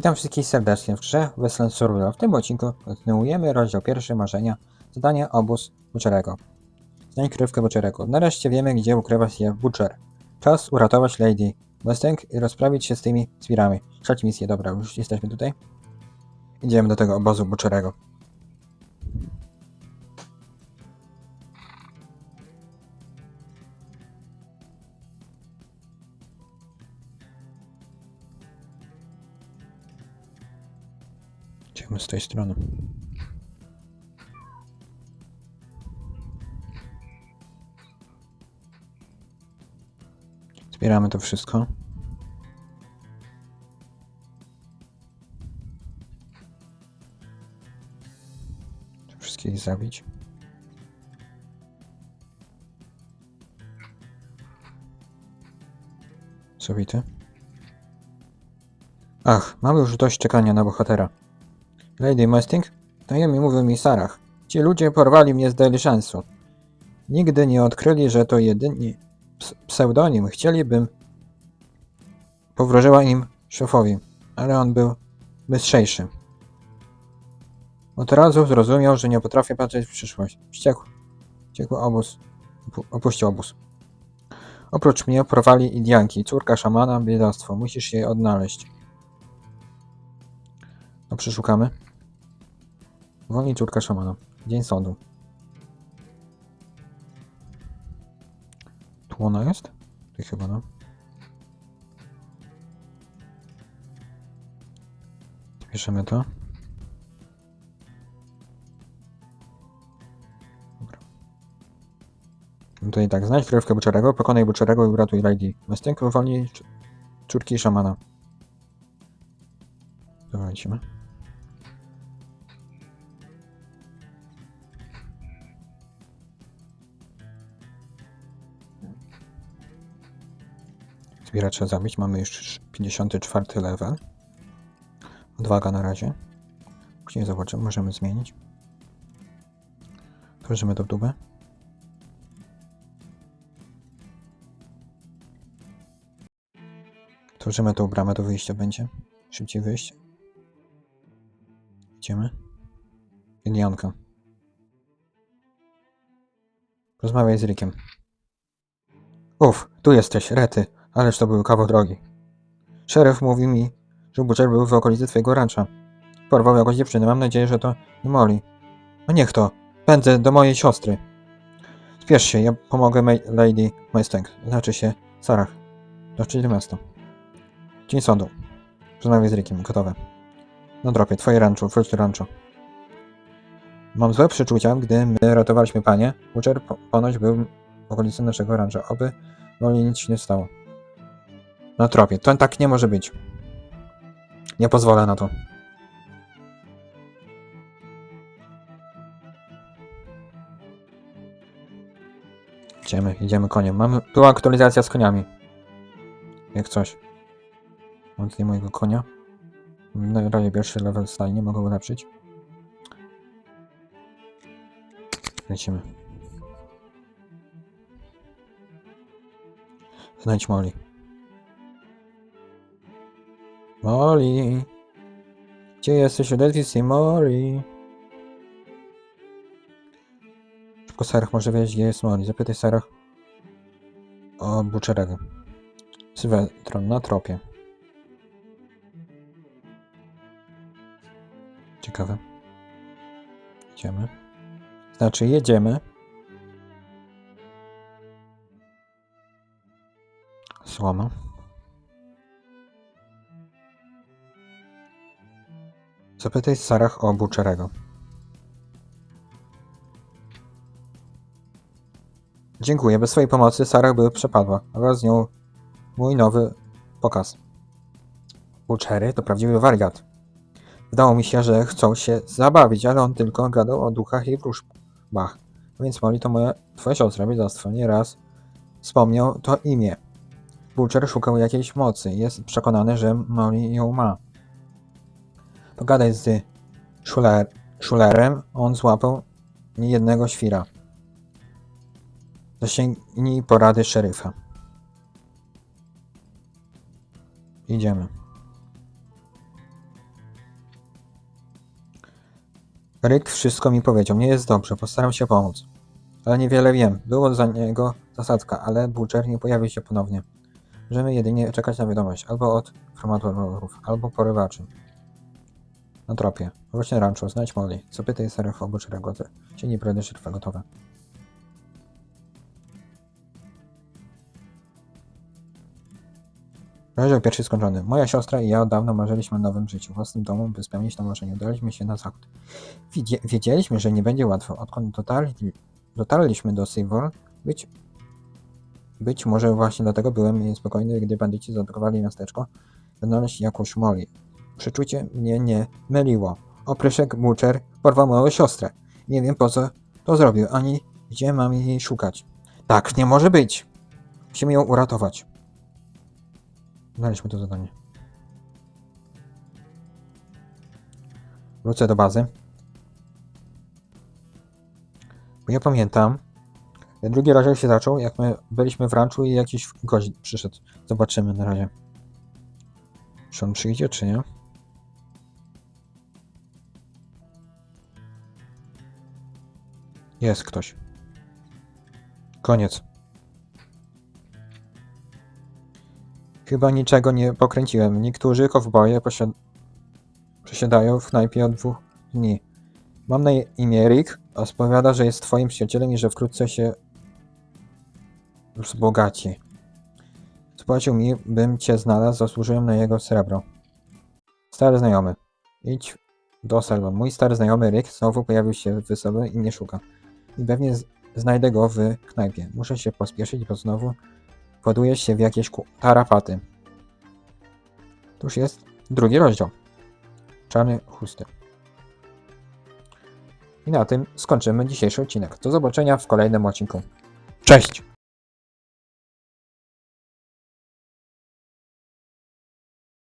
Witam wszystkich serdecznie w grze Westland Survival. W tym odcinku kontynuujemy rozdział pierwszy marzenia. Zadanie obóz Butcherego. Znajdź krywkę Butcherego. Nareszcie wiemy, gdzie ukrywa się Butcher. Czas uratować Lady Mustang i rozprawić się z tymi zwirami. Trzeć misję, dobra, już jesteśmy tutaj. Idziemy do tego obozu Butcherego. Idziemy z tej strony. Zbieramy to wszystko. Wszystkich zabić. Zabity. Ach, mamy już dość czekania na bohatera. Lady Mustang? Tajemnie mówił mi Sarah. Ci ludzie porwali mnie z Delishansu. Nigdy nie odkryli, że to jedynie ps- pseudonim. Chcielibym... Powróżyła im szefowi, ale on był bystrzejszy. Od razu zrozumiał, że nie potrafię patrzeć w przyszłość. Wściekł. Wściekł obóz. Opu- opuścił obóz. Oprócz mnie porwali Indianki, córka szamana, biedactwo. Musisz je odnaleźć. No przeszukamy. Wolniej córka szamana. Dzień sądu. Tu ona jest? Tu chyba, no. Piszemy to. Dobra. No Tutaj tak, znajdź krewkę Buczerego, pokonaj Buczerego i uratuj Lady. Mustang uwolnij córki szamana. Dobra, lecimy. Trzeba zabić. Mamy już 54 level. Odwaga na razie. Później zobaczymy, możemy zmienić. Tworzymy do dubę. Tworzymy tą bramę do wyjścia będzie. Szybciej wyjść. Idziemy. Indianka. Rozmawiaj z Rickiem. Uf, tu jesteś, Rety. Ależ to był kawał drogi. Szeryf mówi mi, że Butcher był w okolicy twojego rancha. Porwał jakąś dziewczynę. Mam nadzieję, że to nie Molly. No niech to. Pędzę do mojej siostry. Spiesz się, ja pomogę Lady Mustang. Znaczy się Sarah. Dotrzeć do miasta. Dzień sądu. Rozmawiaj z Rickiem. Gotowe. Na dropie. Twoje rancho. Wróć do rancho. Mam złe przeczucia, gdy my ratowaliśmy panie. Butcher po- ponoć był w okolicy naszego rancha. Oby Molly nic się nie stało. Na tropie. To tak nie może być. Nie pozwolę na to. Idziemy, idziemy koniem. Mamy, była aktualizacja z koniami. Jak coś. Mam tutaj mojego konia. Na razie pierwszy level stali, nie mogę ulepszyć. Lecimy. Znajdź Molly. Molly. Gdzie jesteś? Leticia Molly. Szybko Sarah może wiedzieć, gdzie jest Molly. Zapytaj Sarah o Butcherego. Sylwetron na tropie. Ciekawe. Idziemy. Znaczy jedziemy. Słoma. Zapytaj Sarah o Butcherego. Dziękuję. Bez swojej pomocy Sarah by przepadła, a wraz z nią mój nowy pokaz. Butchery to prawdziwy wariat. Wydało mi się, że chcą się zabawić, ale on tylko gadał o duchach i wróżbach. Więc Molly to moja, twoja siostra, biedactwo. Nieraz wspomniał to imię. Butcher szukał jakiejś mocy. Jest przekonany, że Molly ją ma. Pogadaj z szuler, szulerem, on złapał niejednego świra. Zasięgnij porady szeryfa. Idziemy. Ryk wszystko mi powiedział. Nie jest dobrze, postaram się pomóc. Ale niewiele wiem. Było za niego zasadka, ale Butcher nie pojawi się ponownie. Możemy jedynie czekać na wiadomość albo od formatorów, albo porywaczy. Na tropie. Właśnie rancho, znajdź Molly. Zapytaj serów o Butcherego. Cieni brody szerfa gotowe. Rozdział pierwszy skończony. Moja siostra i ja od dawna marzyliśmy o nowym życiu, własnym domu, by spełnić to marzenie. Udaliśmy się na zachód. Wiedzie, wiedzieliśmy, że nie będzie łatwo. Odkąd dotarli, dotarliśmy do Seymour, być, być może właśnie dlatego byłem niespokojny, gdy bandyci zaatakowali miasteczko, znaleźć jakąś Molly. Przeczucie mnie nie myliło. Opryszek Butcher porwał moją siostrę. Nie wiem po co to zrobił, ani gdzie mam jej szukać. Tak, nie może być! Musimy ją uratować. Znaleźliśmy to zadanie. Wrócę do bazy. Bo ja pamiętam, drugi rozdział się zaczął, jak my byliśmy w ranczu i jakiś gość przyszedł. Zobaczymy na razie. Czy on przyjdzie, czy nie? Jest ktoś. Koniec. Chyba niczego nie pokręciłem. Niektórzy kowboje posiad... posiadają w knajpie od dwóch dni. Mam na imię Rick, a spowiada, że jest twoim przyjacielem i że wkrótce się wzbogaci. Spłacił mi, bym cię znalazł, zasłużyłem na jego srebro. Stary znajomy. Idź do Selma. Mój stary znajomy Rick znowu pojawił się w wysobie i mnie szuka. I pewnie znajdę go w knajpie. Muszę się pospieszyć, bo znowu władujesz się w jakieś tarapaty. To już jest drugi rozdział. Czarny chusty. I na tym skończymy dzisiejszy odcinek. Do zobaczenia w kolejnym odcinku. Cześć!